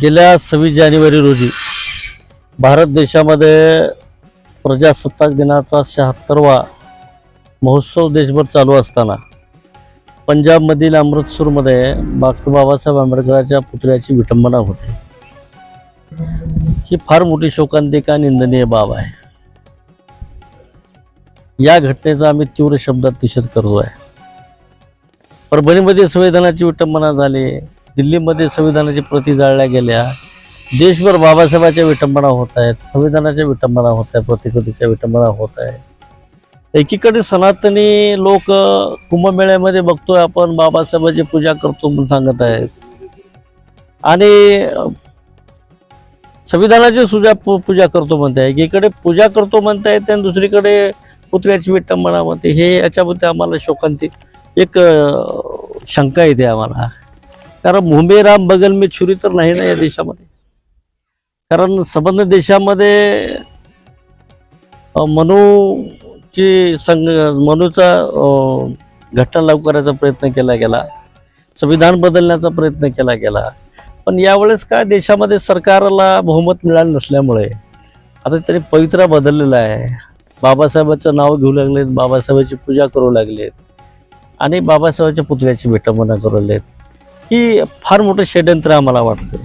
गेल्या सव्वीस जानेवारी रोजी भारत देशामध्ये प्रजासत्ताक दिनाचा शहात्तरवा महोत्सव देशभर चालू असताना पंजाबमधील अमृतसरमध्ये डॉक्टर बाबासाहेब आंबेडकरांच्या पुतळ्याची विटंबना होते. ही फार मोठी शोकांतिका निंदनीय बाब आहे. या घटनेचा आम्ही तीव्र शब्दात निषेध करतो आहे परभणीमध्ये संविधानाची विटंबना झाली. दिल्लीमध्ये संविधानाची प्रती जाळल्या गेल्या. देशभर बाबासाहेबाच्या विटंबना होत आहेत संविधानाच्या विटंबना होत आहेत प्रतिकृतीच्या विटंबना होत आहे एकीकडे सनातनी लोक कुंभमेळ्यामध्ये बघतोय आपण बाबासाहेबांची पूजा करतो म्हणून सांगत आहेत. आणि संविधानाची सुजा पूजा करतो म्हणते एकीकडे पूजा करतो म्हणतायत आणि दुसरीकडे पुतळ्याची विटंबना म्हणते. हे याच्यामध्ये आम्हाला शोकांती एक शंका येते आम्हाला. कारण मुंबई राम बगल मी छुरी तर नाही ना या देशामध्ये? कारण संबंध देशामध्ये मनूची संघ मनूचा घटना लागू करायचा प्रयत्न केला गेला. संविधान बदलण्याचा प्रयत्न केला गेला. पण यावेळेस काय देशामध्ये सरकारला बहुमत मिळालं नसल्यामुळे आता तरी पवित्रा बदललेला आहे. बाबासाहेबांचं नाव घेऊ लागलेत बाबासाहेबाची पूजा करू लागलेत. आणि बाबासाहेबाच्या पुतळ्याची विटंबना करू लागलेत. ही फार मोठं षडयंत्र आम्हाला वाटतं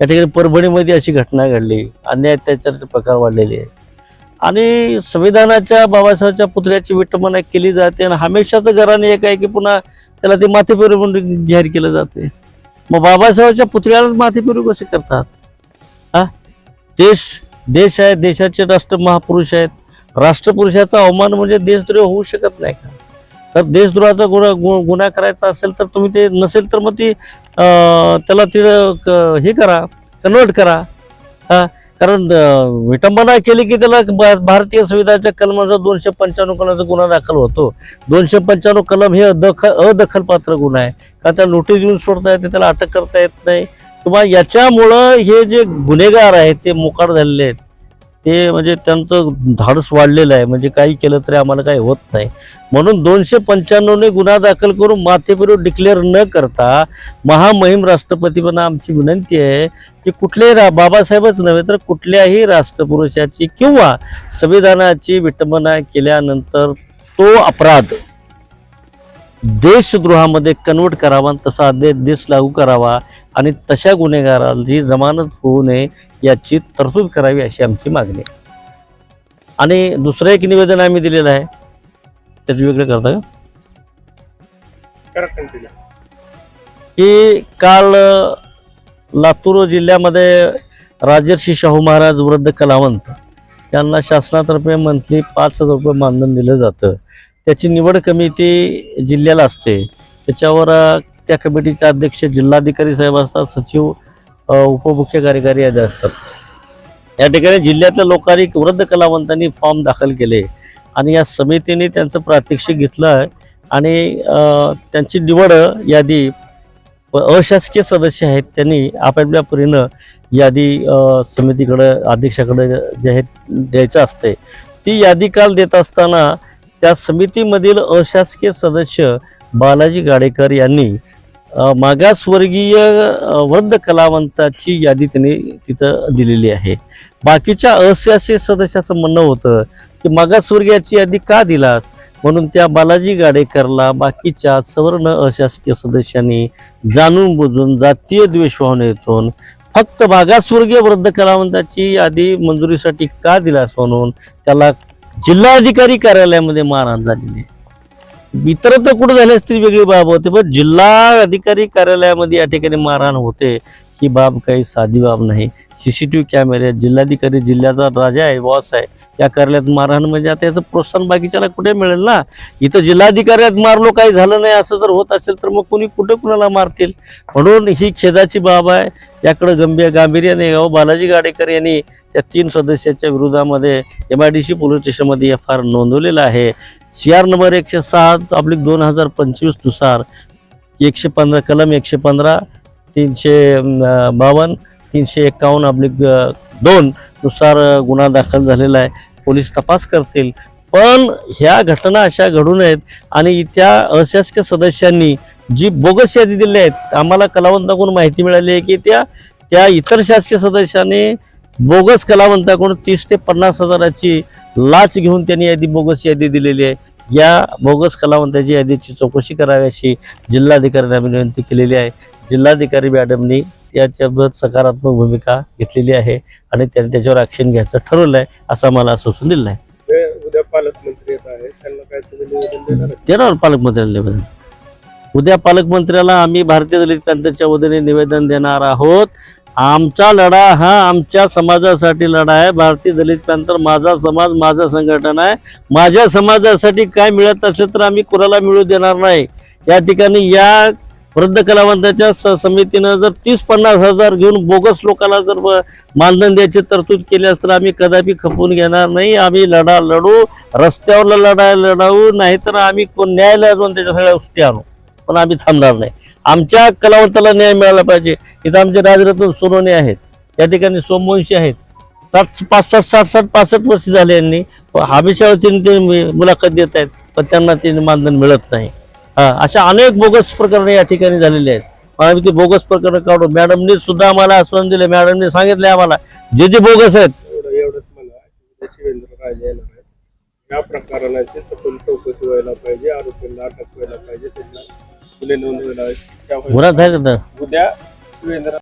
या ठिकाणी परभणीमध्ये अशी घटना घडली. अन्याय अत्याचाराचे प्रकार वाढलेले आहे आणि संविधानाच्या बाबासाहेबच्या पुतळ्याची विटंबना केली जाते आणि हमेशाचं घराने एक आहे की पुन्हा त्याला ते माथेपेरू म्हणून जाहीर केलं जाते. मग बाबासाहेबांच्या पुतळ्यालाच माथेपेरू कसे करतात? हा? देश देश आहे देशाचे राष्ट्र महापुरुष आहेत. राष्ट्रपुरुषाचा अवमान म्हणजे देशद्रोह होऊ शकत नाही का? तर देशद्रोहाचा गुन्हा गु- गुन्हा करायचा असेल तर तुम्ही ते नसेल तर मग ती त्याला ती क- हे करा कन्वर्ट करा. हा कारण विटंबना केली की त्याला भारतीय संविधानाच्या कलमाचा दोनशे पंच्याण्णव कलमाचा गुन्हा दाखल होतो. दोनशे पंच्याण्णव कलम हे अदख अदखलपात्र गुन्हा आहे. का त्याला नोटीस देऊन सोडता येते त्याला अटक करता येत नाही. किंवा याच्यामुळं हे जे गुन्हेगार आहेत ते मोकाट झालेले आहेत. ते म्हणजे त्यांचं धाडस वाढलेलं आहे. म्हणजे काही केलं तरी आम्हाला काही होत नाही. म्हणून दोनशे पंच्याण्णवने गुन्हा दाखल करून माथेपेरू डिक्लेअर न करता महामहिम राष्ट्रपतींना आमची विनंती आहे की कुठल्याही रा बाबासाहेबच नव्हे तर कुठल्याही राष्ट्रपुरुषाची किंवा संविधानाची विटंबना केल्यानंतर तो अपराध देशद्रोहामध्ये कन्वर्ट करावा तसा आदेश देश लागू करावा आणि तशा गुन्हेगाराची जमानत होऊ नये याची तरतूद करावी अशी आमची मागणी आहे. आणि दुसरं एक निवेदन आम्ही दिलेलं आहे. त्याचं वेगळं करता का? की काल लातूर जिल्ह्यामध्ये राजर्षी शाहू महाराज वृद्ध कलावंत यांना शासनातर्फे मंथली पाच हजार रुपये मानधन दिलं जातं. त्याची निवड कमिटी जिल्ह्याला असते. त्याच्यावर त्या कमिटीचे अध्यक्ष जिल्हाधिकारी साहेब असतात सचिव उपमुख्य कार्यकारी यादी असतात. या ठिकाणी जिल्ह्यातल्या लोकांनी वृद्ध कलावंतांनी फॉर्म दाखल केले आणि या समितीने त्यांचं प्रात्यक्षिक घेतलं आहे आणि त्यांची निवड यादी अशासकीय सदस्य आहेत त्यांनी आपापल्या परीनं यादी समितीकडं समितीकडं अध्यक्षाकडे जाहीर द्यायचं असते ती यादी काल देत असताना त्या समितीमधील अशासकीय सदस्य बालाजी गाडेकर यांनी मागासवर्गीय वृद्ध कलावंताची यादी त्यांनी तिथं दिलेली आहे. बाकीच्या अशासकीय सदस्याचं म्हणणं होतं की मागासवर्गीयाची यादी का दिलास? म्हणून त्या बालाजी गाडेकरला बाकीच्या सवर्ण अशासकीय सदस्यांनी जाणून बुजून जातीय द्वेष भावनेतून फक्त मागासवर्गीय वृद्ध कलावंताची यादी मंजुरीसाठी का दिलास म्हणून त्याला जिल्हाधिकारी कार्यालयामध्ये मारहाण झालेली आहे. इतरत्र कुठं झाली ती वेगळी बाब होते पण जिल्हा अधिकारी कार्यालयामध्ये या ठिकाणी मारहाण होते. ही बाब काही साधी बाब नाही. सी सी टी व्ही कॅमेरे जिल्हाधिकारी जिल्ह्याचा राजा आहे बॉस आहे. या कार्यालयात मारहाण म्हणजे आता याचं प्रोत्साहन बाकीच्याला कुठे मिळेल ना? इथं जिल्हाधिकाऱ्यात मारलो काही झालं नाही असं जर होत असेल तर मग कोणी कुठे कुणाला मारतील? म्हणून ही खेदाची बाब आहे. याकडे गंभीर गांभीर्याने बालाजी गाडेकर यांनी त्या तीन सदस्याच्या विरोधामध्ये M I D C police स्टेशनमध्ये एफ आय आर नोंदवलेला आहे. सी आर नंबर एकशे सात आपली दोन हजार पंचवीसनुसार एकशे पंधरा कलम एकशे पंधरा तीनशे बावन्न तीनशे एक्कावन्न अब्लिक दोन नुसार गुन्हा दाखल झालेला आहे. पोलीस तपास करतील. पण ह्या घटना अशा घडू नयेत आणि त्या अशासकीय सदस्यांनी जी बोगस यादी दिली आहेत आम्हाला कलावंताकडून माहिती मिळाली आहे की त्या त्या इतर शासकीय सदस्यांनी बोगस कलावंताकडून तीस ते पन्नास हजाराची लाच घेऊन त्यांनी यादी बोगस यादी दिलेली आहे. या बोगस कलावंताची यादीची चौकशी करावी अशी जिल्हाधिकाऱ्यांना आम्ही विनंती केलेली आहे. जिल्हाधिकारी मॅडमनी याच्याबाबत सकारात्मक भूमिका घेतलेली आहे आणि त्यांनी त्याच्यावर ॲक्शन घ्यायचं ठरवलं आहे असं मला आश्वासन दिलं आहे. ते उद्या पालकमंत्री येत आहेत. त्यांना काय तुम्ही निवेदन? देणार पालकमंत्र्याला निवेदन. उद्या पालकमंत्र्याला आम्ही भारतीय दलित क्रांतीच्या वतीने निवेदन देणार आहोत. आमचा लढा हा आमच्या समाजासाठी लढा आहे. भारतीय दलित पॅंथर माझा समाज माझं संघटन आहे. माझ्या समाजासाठी काय मिळत असेल तर आम्ही कुणाला मिळू देणार नाही. या ठिकाणी या वृद्ध कलावंताच्या स- समितीनं जर तीस पन्नास हजार घेऊन बोगस लोकांना जर मानधन द्यायची तरतूद केल्यास तर आम्ही कदापि खपवून घेणार नाही. आम्ही लढा लढू रस्त्यावर लढा लढावू नाहीतर आम्ही न्यायालयात जाऊन त्याच्या सगळ्या गोष्टी आणू. पण आम्ही थांबणार नाही. आमच्या कलावंताला न्याय मिळाला पाहिजे. इथं आमचे राजरत्न सोनोने आहेत. या ठिकाणी सोमवंशी आहेत. सात पाच सात साठ साठ पासष्ट वर्ष झाले यांनी. हमेशावरती ते मुलाखत देत आहेत पण त्यांना ते मानधन मिळत नाही. हा, अशा अनेक बोगस प्रकरणे या ठिकाणी झालेली आहेत. आम्ही ते बोगस प्रकरण काढू मॅडमनी सुद्धा आम्हाला आश्वासन दिले. मॅडमने सांगितले आम्हाला जे जे बोगस आहेत. एवढंच मला आहेत. या प्रकरणाची सखोल चौकशी व्हायला पाहिजे आरोपींना अटक व्हायला पाहिजे त्यांना गुन्हे उद्या शिवेंद्र